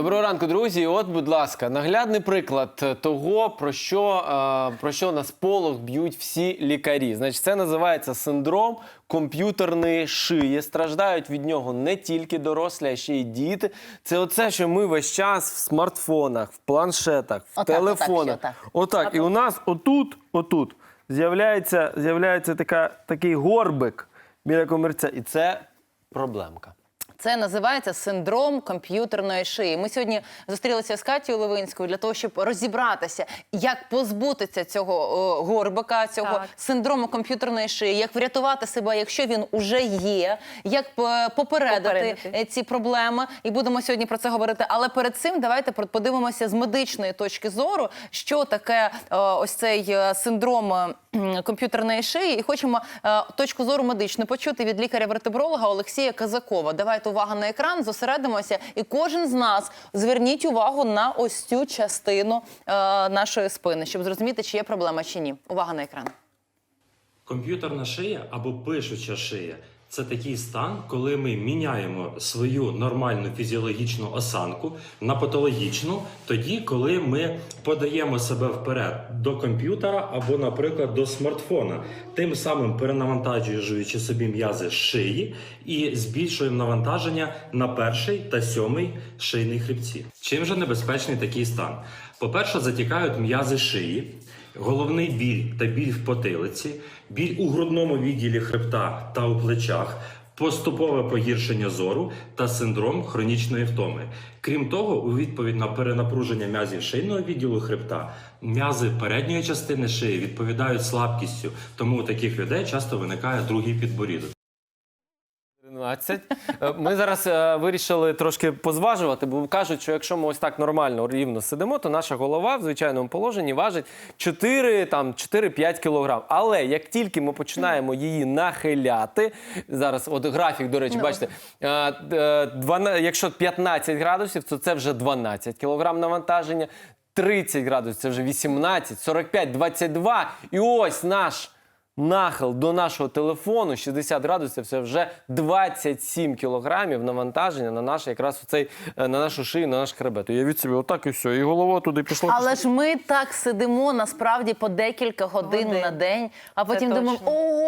Доброго ранку, друзі. От, будь ласка, наглядний приклад того, про що, е, про що на сполох б'ють всі лікарі. Значить, це називається синдром комп'ютерної шиї. Страждають від нього не тільки дорослі, а ще й діти. Це оце, що ми весь час в смартфонах, в планшетах, в Отак, телефонах. отак, Отак. І у нас отут, отут з'являється, з'являється така, такий горбик біля комірця. І це проблемка. Це називається синдром комп'ютерної шиї. Ми сьогодні зустрілися з Катією Левинською для того, щоб розібратися, як позбутися цього о, горбика, цього Так. синдрому комп'ютерної шиї, як врятувати себе, якщо він уже є, як е, попередити, Попередити. е, ці проблеми. І будемо сьогодні про це говорити. Але перед цим давайте подивимося з медичної точки зору, що таке е, ось цей е, синдром е, комп'ютерної шиї. І хочемо е, точку зору медичну почути від лікаря-вертебролога Олексія Казакова. Давайте увага на екран, зосередимося, і кожен з нас зверніть увагу на ось цю частину е, нашої спини, щоб зрозуміти, чи є проблема чи ні. Увага на екран. Комп'ютерна шия або пишуча шия це такий стан, коли ми міняємо свою нормальну фізіологічну осанку на патологічну, тоді, коли ми подаємо себе вперед до комп'ютера або, наприклад, до смартфона, тим самим перенавантажуючи собі м'язи шиї і збільшуємо навантаження на перший та сьомий шийний хребці. Чим же небезпечний такий стан? По-перше, затікають м'язи шиї. Головний біль та біль в потилиці, біль у грудному відділі хребта та у плечах, поступове погіршення зору та синдром хронічної втоми. Крім того, у відповідь на перенапруження м'язів шийного відділу хребта, м'язи передньої частини шиї відповідають слабкістю, тому у таких людей часто виникає другий підборідок. 13. Е, Ми зараз е, вирішили трошки позважувати, бо кажуть, що якщо ми ось так нормально рівно сидимо, то наша голова в звичайному положенні важить 4, там, 4-5 кілограм. Але як тільки ми починаємо її нахиляти, зараз от графік, до речі, бачите, е, е, 12 якщо 15 градусів, то це вже 12 кілограм навантаження, 30 градусів це вже 18, 45, 22. І ось наш нахил до нашого телефону 60 градусів це вже 27 кілограмів навантаження на наш якраз оцей, е, на нашу шию, на наш хребет. Уявіть собі, отак і все. І голова туди пішла. Але ж ми так сидимо насправді по декілька годин Годин. на день, а потім точно. думаємо,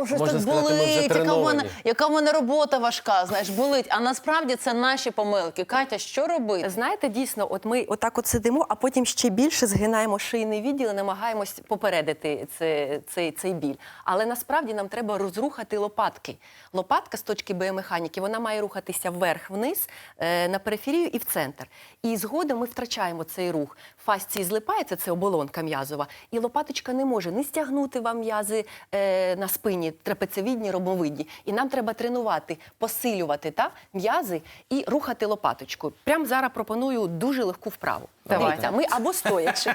о, щось Можна так сказати, ми вже болить, яка в, мене, треновані. яка в мене робота важка, знаєш, болить. А насправді це наші помилки. Катя, що робити? Знаєте, дійсно, от ми отак от сидимо, а потім ще більше згинаємо шийний відділ і намагаємось попередити це, цей, цей біль. Але насправді нам треба розрухати лопатки. Лопатка з точки біомеханіки вона має рухатися вверх-вниз, е, на периферію і в центр. І згодом ми втрачаємо цей рух. Фасції злипається, це оболонка м'язова, і лопаточка не може не стягнути вам м'язи е, на спині, трапецевідні, ромовидні. І нам треба тренувати, посилювати та, м'язи і рухати лопаточку. Прямо зараз пропоную дуже легку вправу. Давайте. Ми або стоячи.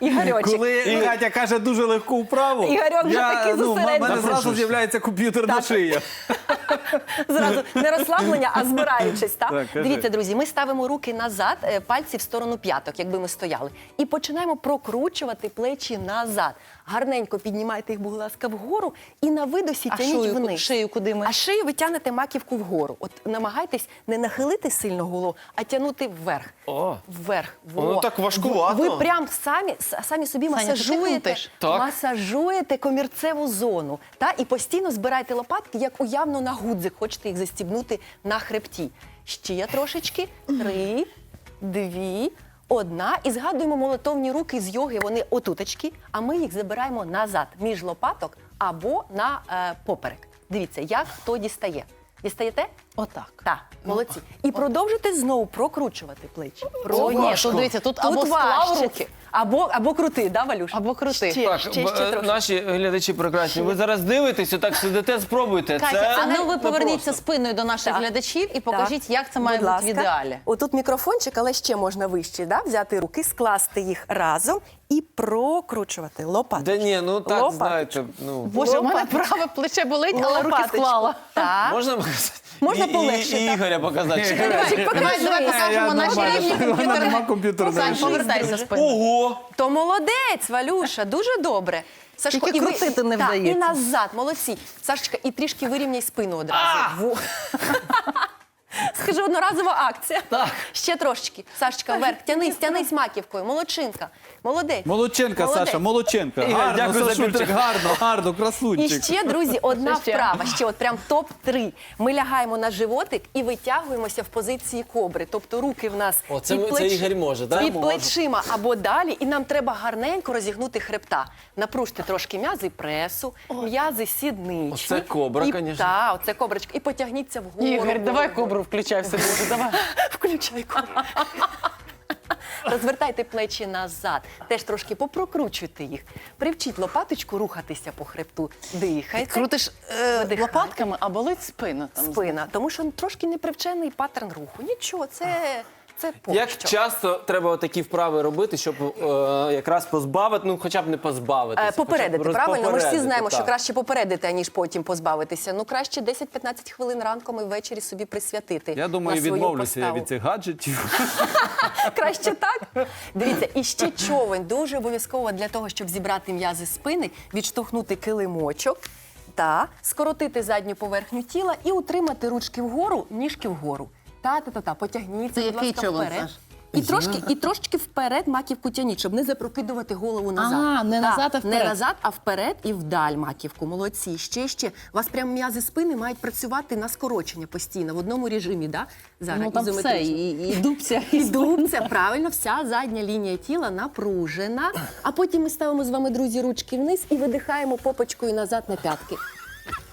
Ігорьочек. Коли Катя каже дуже легку вправу, Ігорьок вже такий ну, в мене зразу з'являється комп'ютерна шия. Зразу не розслаблення, а збираючись. Так? Так, кажи. Дивіться, друзі, ми ставимо руки назад, е, пальці в сторону п'яток, якби ми стояли. І починаємо прокручувати плечі назад. Гарненько піднімайте їх, будь ласка, вгору і на видосі А тяніть шию- вниз. шию куди ми? А шию ви тягнете маківку вгору. От намагайтесь не нахилити сильно голову, а тягнути вверх. О. Вверх. Воно Во. так важкувато. Ви, ви прям самі, с- самі собі Саня, ти масажуєте, крутиш? Так. масажуєте комірцеву зону. Та? І постійно збирайте лопатки, як уявно на гудзик. Хочете їх застібнути на хребті. Ще трошечки. Три, дві, одна. І згадуємо молитовні руки з йоги. Вони отуточки, а ми їх забираємо назад між лопаток або на е, поперек. Дивіться, як хто дістає. Дістаєте? Отак. Так, молодці. І продовжуйте знову прокручувати плечі. О, ні, тут дивіться, тут, або склав важче. руки, Або, або крути, да, Валюш? або крути. Ще, Так, ще, ще е, трошки. наші глядачі прекрасні. Ви зараз дивитесь, отак сидите, спробуйте. Катя, це а ну ви поверніться спиною до наших Так. глядачів і покажіть, Так. як це має Будь бути ласка. в ідеалі. Отут мікрофончик, але ще можна вище, да? взяти руки, скласти їх разом і прокручувати. Лопаточку. Да ні, ну так, Лопаточку. знаєте, ну. Боже, у мене праве плече болить, але руки склала. Так. Можна показати? Можна полегше, І, і. Ігоря показати. Давай, покажемо наші рівні шиї. повертайся спиною. Ого, О! То молодець, Валюша, дуже добре. Сашко, Тільки і ви- крутити не так, вдається. І назад, молодці. Сашечка, і трішки вирівняй спину одразу. Во. Скажи, одноразова акція. Так. Ще трошечки. Сашечка, вверх. Тянись, тянись маківкою. Молодчинка. Молодець. Молодченка, Молодець. Саша, молодченка. Ігор, Гарно, дякую за Сашульчик, підтримку. гарно, гарно, І красунчик. ще, друзі, одна Ще, вправа. Ще от прям топ-3. Ми лягаємо на животик і витягуємося в позиції кобри. Тобто руки в нас О, це під це Ігор може, да? під Може. плечима або далі. І нам треба гарненько розігнути хребта. Напружте трошки м'язи пресу, м'язи сідничні. Оце кобра, І- конечно. Так, оце коброчка. І потягніться вгору. Ігор, давай кобру включай все дуже. Давай. Включай кобру. Розвертайте плечі назад. Теж трошки попрокручуйте їх. Привчіть лопаточку рухатися по хребту. Дихайте. Крутиш е, лопатками, а болить спина. Там. спина, тому що трошки непривчений паттерн руху. Нічого, це, це поки Як що. часто треба такі вправи робити, щоб е, якраз позбавити, ну хоча б не позбавитися. Е, Попередити, хоча б правильно? Ми ж всі знаємо, що краще попередити, аніж потім позбавитися. Ну краще 10-15 хвилин ранком і ввечері собі присвятити. Я думаю, на свою відмовлюся поставу. від цих гаджетів. Краще так. Дивіться, і ще човен дуже обов'язково для того, щоб зібрати м'язи спини, відштовхнути килимочок. Та скоротити задню поверхню тіла і утримати ручки вгору, ніжки вгору. Та та та та потягніться, Це будь який ласка, човен, вперед. Саш? І трошки, і трошки вперед маківку тяніть, щоб не запрокидувати голову назад. А, не Так, назад, а вперед. Не назад, а вперед і вдаль маківку. Молодці. Ще, ще. У вас прям м'язи спини мають працювати на скорочення постійно, в одному режимі, да? Зараз Ну там все, ізометрично. і, і дубця, і І дубця, правильно, вся задня лінія тіла напружена. А потім ми ставимо з вами, друзі, ручки вниз і видихаємо попочкою назад на п'ятки.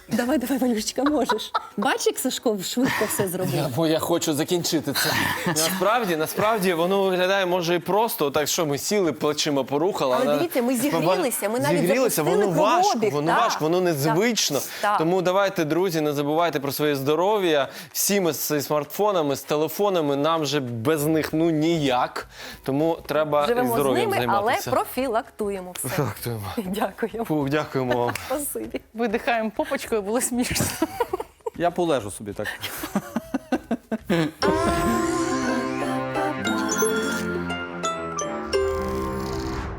Давай, давай, Валюшечка, можеш. Бач, як Сашко швидко все зробив. Бо я хочу закінчити це. Насправді, насправді воно виглядає може і просто. Так що ми сіли, плечима порухали. Але дивіться, ми зігрілися, ми навіть зігрілися, запустили воно важко, воно так, важко, воно незвично. так. Тому давайте, друзі, не забувайте про своє здоров'я. Всі ми з смартфонами, з телефонами, нам же без них ну ніяк. Тому треба Живемо з здоров'ям ними, але займатися. профілактуємо все. Дякуємо. Дякуємо. Фу, дякуємо вам. Спасибі. видихаємо попочкою, було смішно. Я полежу собі так.